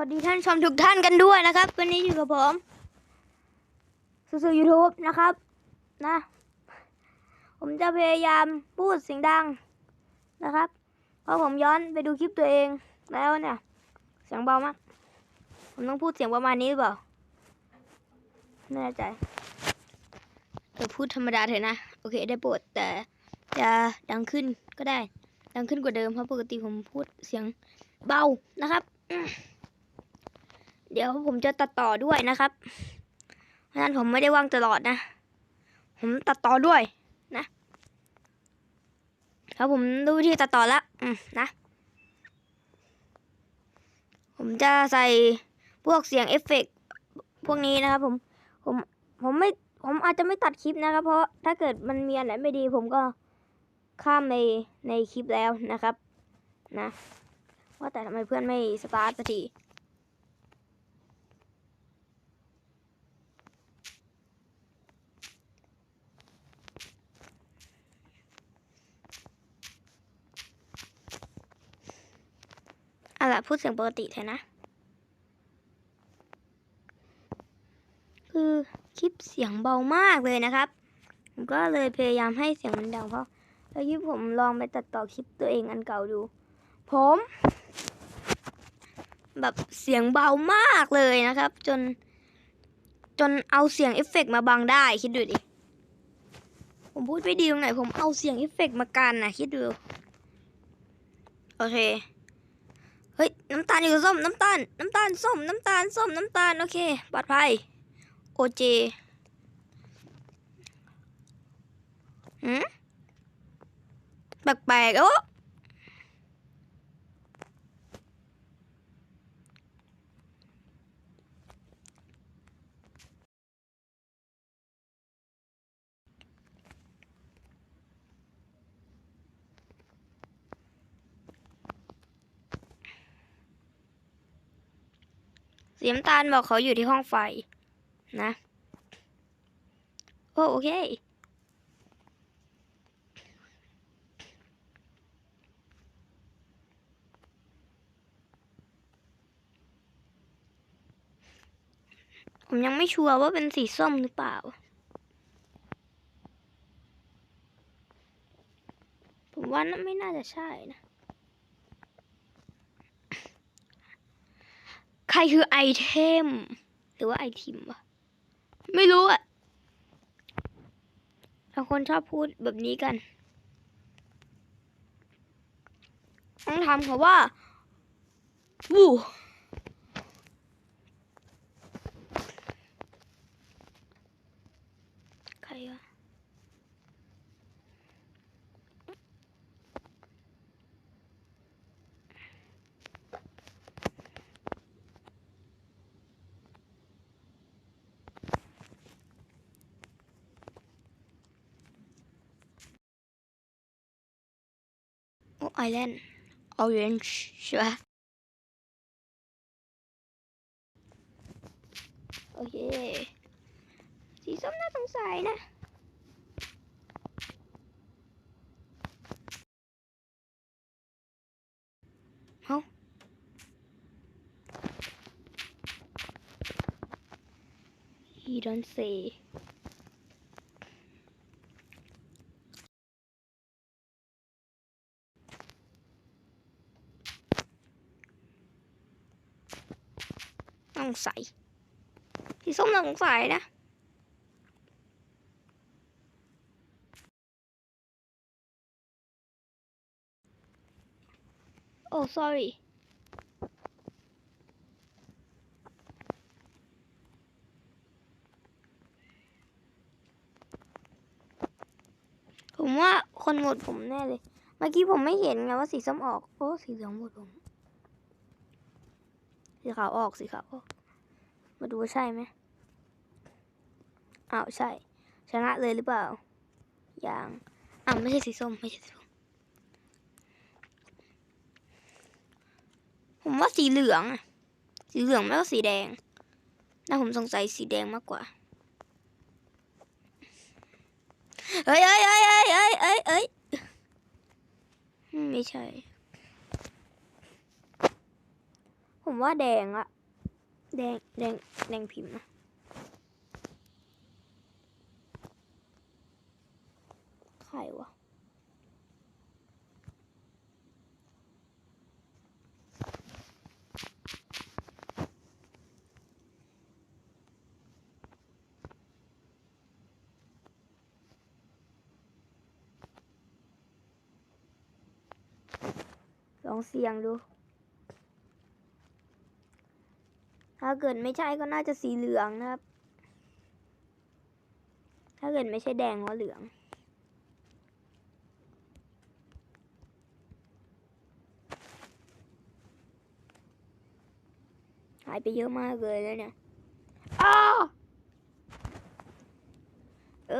วัสดีท่านชมทุกท่านกันด้วยนะครับ วันนี้อยู่กับผมสื่อยูทูบนะครับ นะ ผมจะพยายามพูดเสียงดังนะครับ เพราะผมย้อนไปดูคลิปตัวเองแล้วเนี่ย เสียงเบามาก ผมต้องพูดเสียงประมาณนี้หรือเปล่าไม่แน่ใจเออพูดธรรมดาเถอะนะ โอเค ได้โปรดแต่จะดังขึ้นก็ได้ ดังขึ้นกว่าเดิมเพราะปกติผมพูดเสียงเบานะครับ เดี๋ยวผมจะตัดต่อด้วยนะครับ เพราะฉะนั้นผมไม่ได้ว่างตลอดนะ ผมตัดต่อด้วยนะแล้วผมดูวิธีตัดต่อแล้วอืมนะ ผมจะใส่พวกเสียงเอฟเฟกพวกนี้นะครับผม ผม ผมไม่ ผมอาจจะไม่ตัดคลิปนะครับ เพราะถ้าเกิดมันมีอันไหนไม่ดี ผมก็ข้ามในในคลิปแล้วนะครับ นะ ว่าแต่ทำไมเพื่อนไม่สตาร์ทสักที เอาล่ะ พูดเสียงปกติเถอะนะ คือคลิปเสียงเบามากเลยนะครับ ผมก็เลยพยายามให้เสียงมันดังเพราะแล้วที่ผมลองไปตัดต่อคลิปตัวเองอันเก่าดู ผม แบบเสียงเบามากเลยนะครับ จน จนเอาเสียงเอฟเฟกต์มาบังได้คิดดูดิผมพูดไม่ดีตรงไหนผมเอาเสียงเอฟเฟกต์มากันนะคิดดู โอเค เฮ้ย น้ำตาลอยู่ส้ม น้ำตาล น้ำตาลส้ม น้ำตาลส้ม น้ำตาล โอเค ปลอดภัย โอเจหืมแปลกๆโอ้ สีน้ำตาลบอกเขาอยู่ที่ห้องไฟนะ โอโอเค ผมยังไม่ชัวร์ว่าเป็นสีส้มหรือเปล่า ผมว่าน่าไม่น่าจะใช่นะ ใครคือไอเทม หรือว่าไอทิมวะไม่รู้อะบางคนชอบพูดแบบนี้กัน ต้องทำเขาว่า วู้ โอ้ไอแลนด์ออเรนจ์ใช่ปะโอเคสีส้มน่าสงสัยนะเอ้าฮีดอนเซน่า สงสัย สีส้มน่าสงสัยนะโอ้ sorry ผมว่าคนหวตผมแน่เลย เมื่อกี้ผมไม่เห็นไงว่าสีส้มออก โอ้ สีเหลืองหวตผม สีขาวออก สีขาวออก มาดูว่าใช่ไหมอ้าวใช่ ชนะเลยหรือเปล่า อย่างอ้าวไม่ใช่สีส้มไม่ใช่สีส้มผมว่าสีเหลือง สีเหลืองไม่ก็สีแดงน่าผมสงสัยสีแดงมากกว่าเอ้ยเอ้ยเอ้ยเอ้ยเอ้ยเอ้ยเอ้ยไม่ใช่ผผมว่าแดงอะ แดงแดงแดงพิมพ์นะใครวะลองเสี่ยงดู ถ้าเกิดไม่ใช่ก็น่าจะสีเหลืองนะครับ ถ้าเกิดไม่ใช่แดงก็เหลือง หายไปเยอะมากเลยแล้วเนี่ยอ้าวเออ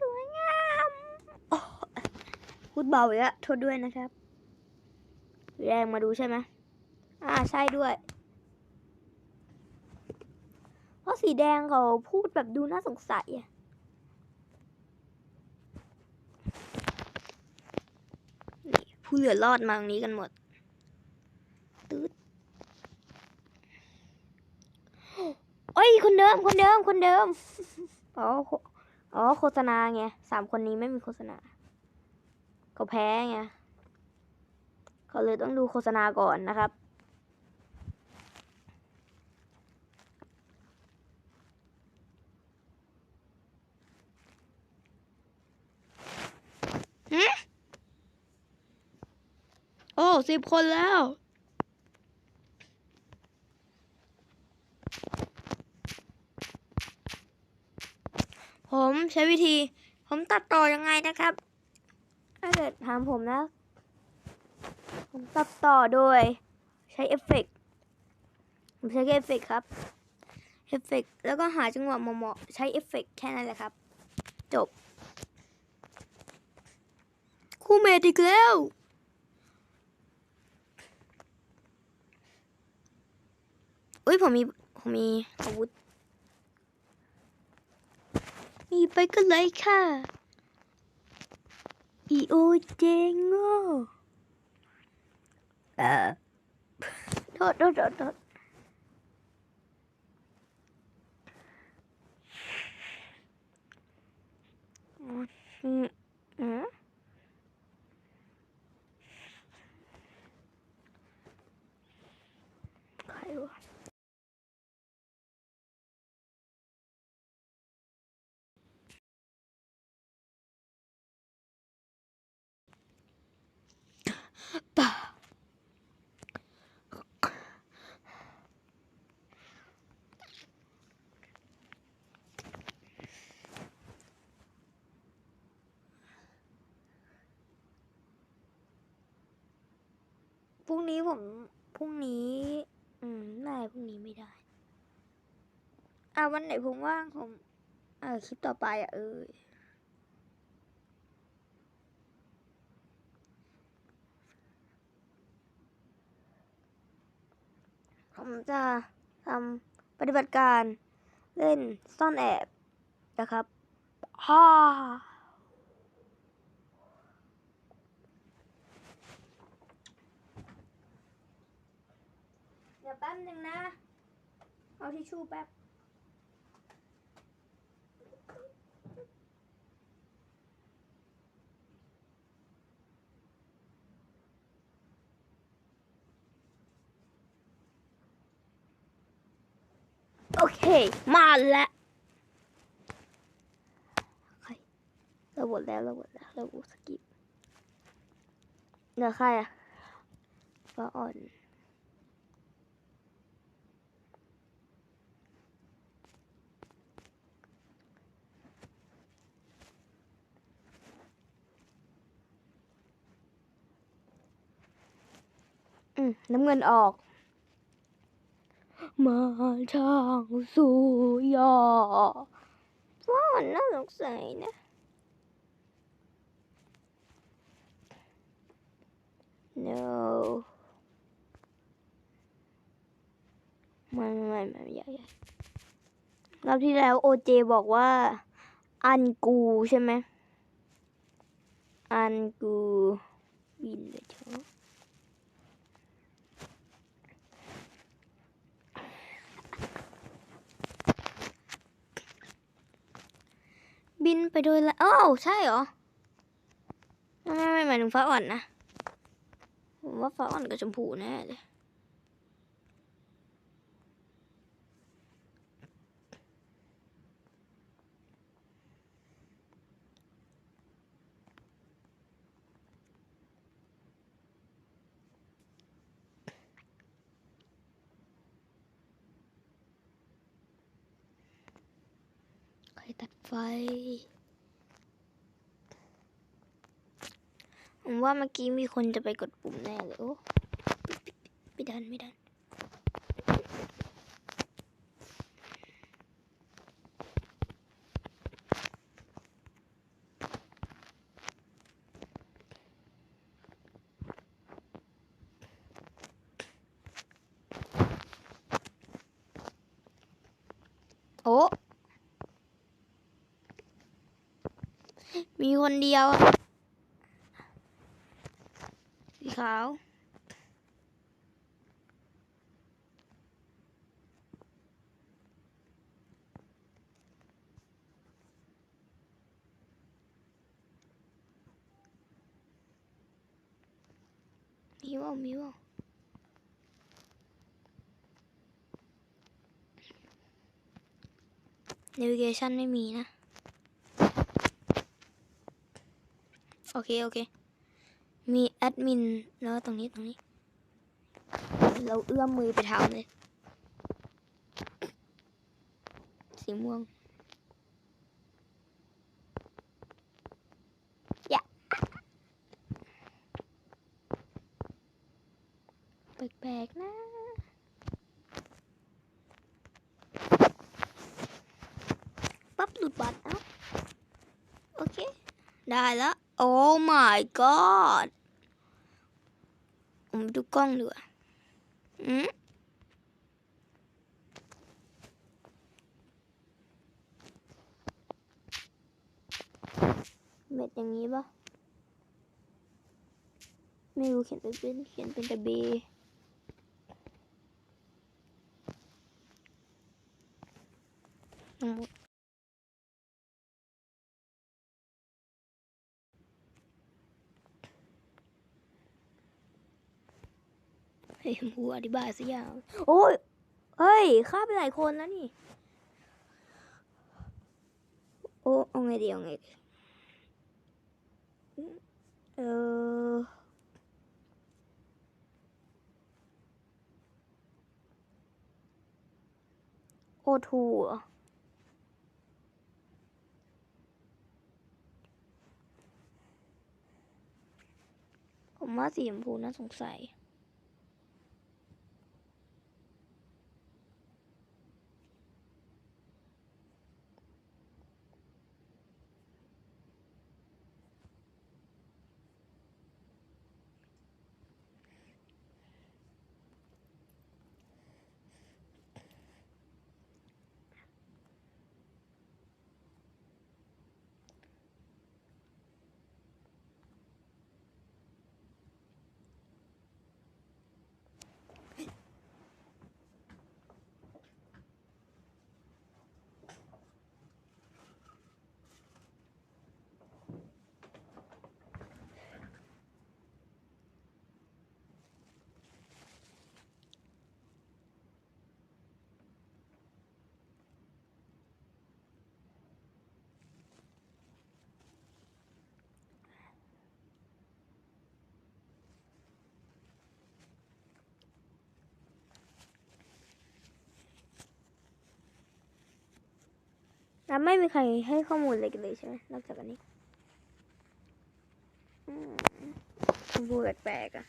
สวยงามโอ้พูดเบาอีกแล้วโทษด้วยนะครับ แรงมาดูใช่ไหมอ่าใช่ด้วย เพราะสีแดงเขาพูดแบบดูน่าสงสัยอะผู้เหลือรอดมาตรงนี้กันหมดตืดโอ้ย คนเดิม คนเดิม คนเดิม อ๋อ อ๋อ โฆษณาไงสามคนนี้ไม่มีโฆษณาเขาแพ้ไงเขาเลยต้องดูโฆษณาก่อนนะครับ โอ้สิบคนแล้ว ผมใช้วิธี ผมตัดต่อยังไงนะครับ ถ้าเกิดถามผมนะ ผมตัดต่อโดย ใช้เอฟเฟกผมใช้เอฟเฟกครับ เอฟเฟกแล้วก็หาจังหวะเหมาะๆใช้เอฟเฟกแค่นั้นแหละครับ จบ คู่เมดอีกแล้ว อุ้ยผมมีผมมีอาวุธ มีไปก็เลยค่ะ อีโอเจงโง่เออโทษโทษโทษโทษอืมอืมใครวะป่าพรุ่งนี้ ผมพรุ่งนี้ อืมได้พรุ่งนี้ไม่ได้ อ่าวันไหนผมว่างผมเออคลิปต่อไปอะเออผมจะทำปฏิบัติการเล่นซ่อนแอบนะครับฮ่าเดี๋ยวแป๊ บหนึ่งนะ เอาทิชชู่แป๊บ โอเค มาแล้วรเราหมดแล้วเราหมดแล้วเราหมดสกิปเดี๋ยวใครอะฟ้าอ่อน น้ำเงินออก มาทางสู่ยอว่ามันน่าสงสัยนะ no ไม่ไม่ไม่ไม่ใหญ่ใหญ่รอบที่แล้วโอเจบอกว่า อันกูใช่ไหม อันกูบินเลยเถอะ บินไปโดยละอ้ใช่เหรอไม่ไม่ไม่หมายถึงฟ้าอ่อนนะ ผมว่าฟ้าอ่อนกับชมพูแน่เลย ใครตัดไฟ ผมว่าเมื่อกี้มีคนจะไปกดปุ่มแน่เลย โอ้ไม่ดันไม่ดันโอ้ มีคนเดียว สีขาวมีว่ามีว่าเนวิเกชันไม่มีนะ โอเค โอเค มีแอดมิน แล้วตรงนี้ตรงนี้ เราเอื้อมมือไปทำเลย สีม่วงอย่าแปลกๆนะปั๊บหลุดบัตรเอ้า โอเค ได้แล้ว โอ้ my god ผมไปดูกล้องดีกว่าอืมเม็ดอย่างนี้ปะไม่รู้เขียนเป็นเขียนเป็นต่เบทั้งหมด ให้ ชมพูอธิบายสักอย่างโอ้ยเฮ้ยฆ่าไปหลายคนแล้วนี่ โอ้เอาไงดีเอาไงดีเออโอทูผมว่าสีชมพูน่าสงสัย แล้วไม่มีใครให้ข้อมูลอะไรกันเลยใช่ไหมนอกจากอันนี้บูดแปลกๆอะ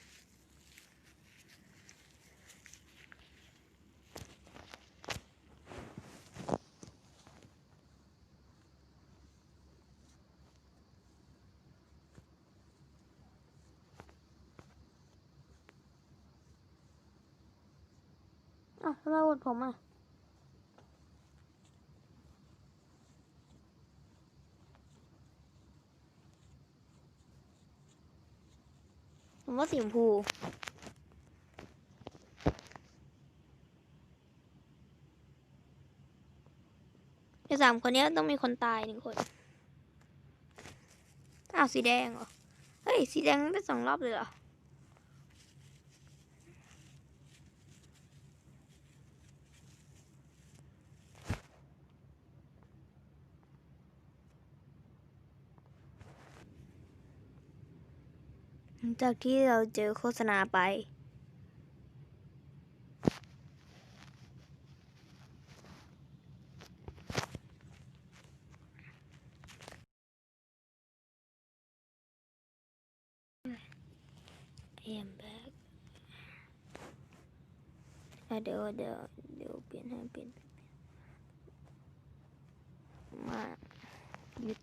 อ้าวทำไมโหวตผมอะำว่าสีชมพู ในสามคนนี้ต้องมีคนตายหนึ่งคน อ้าวสีแดงเหรอ เฮ้ย สีแดงไม่สองรอบเลยเหรอ จากที่เราเจอโฆษณาไป I am back เดี๋ยวเดี๋ยวเดี๋ยวเปลี่ยนให้เปลี่ยนมาหยุด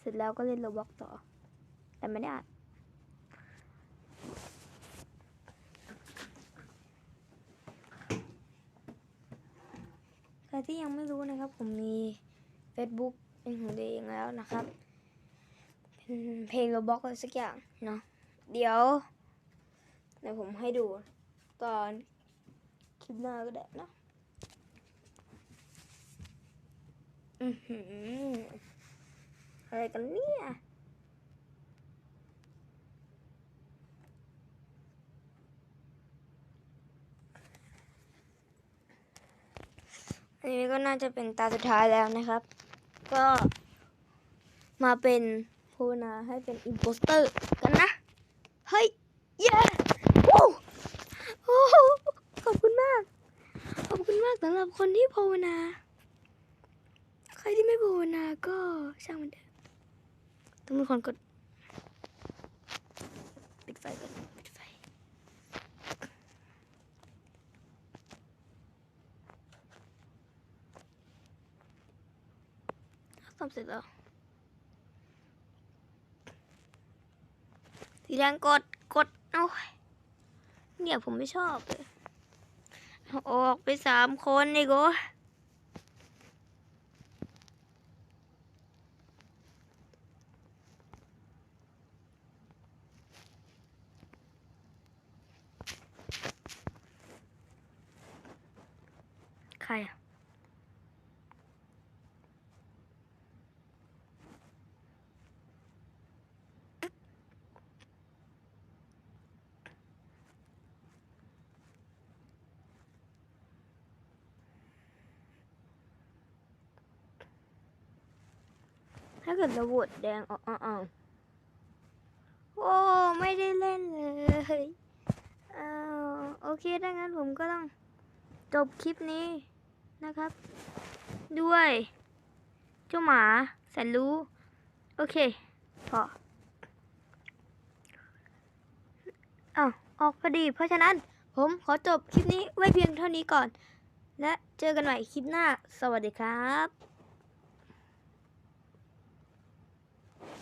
เสร็จแล้วก็เล่นโรบ็อกต่อ แต่ไม่ได้อ่านใครที่ยังไม่รู้นะครับ ผมมี Facebook เป็นของตัวเองแล้วนะครับ เป็นเพลงโรบ็อกอะไรสักอย่างเนาะเดี๋ยวเดี๋ยวผมให้ดูตอนคลิปหน้าก็ได้นะอือหือ อะไรกันเนี่ยอันนี้ก็น่าจะเป็นตาสุดท้ายแล้วนะครับ ก็มาเป็นภาวนาให้เป็นอิมโพสเตอร์กันนะ เฮ้ย เย้โอ้โอ้โหขอบคุณมาก ขอบคุณมากสำหรับคนที่ภาวนา ใครที่ไม่ภาวนาก็ช่างมันเถอะ ต้องมีคนกดปิดไฟก่อนปิดไฟทำเสร็จแล้วสีแดงกดกดเอาเนี่ยผมไม่ชอบเลยออกไปสามคนนี่ก็รอะ ถ้าเกิดระบดแดงอ๋ออ๋ออ๋อโอ้ไม่ได้เล่นเลยเอ้าโอเคถ้างั้นผมก็ต้องจบคลิปนี้นะครับ ด้วย เจ้าหมาแสนรู้ โอเค พออ้าวออกพอดี เพราะฉะนั้นผมขอจบคลิปนี้ไว้เพียงเท่านี้ก่อน และเจอกันใหม่คลิปหน้า สวัสดีครับ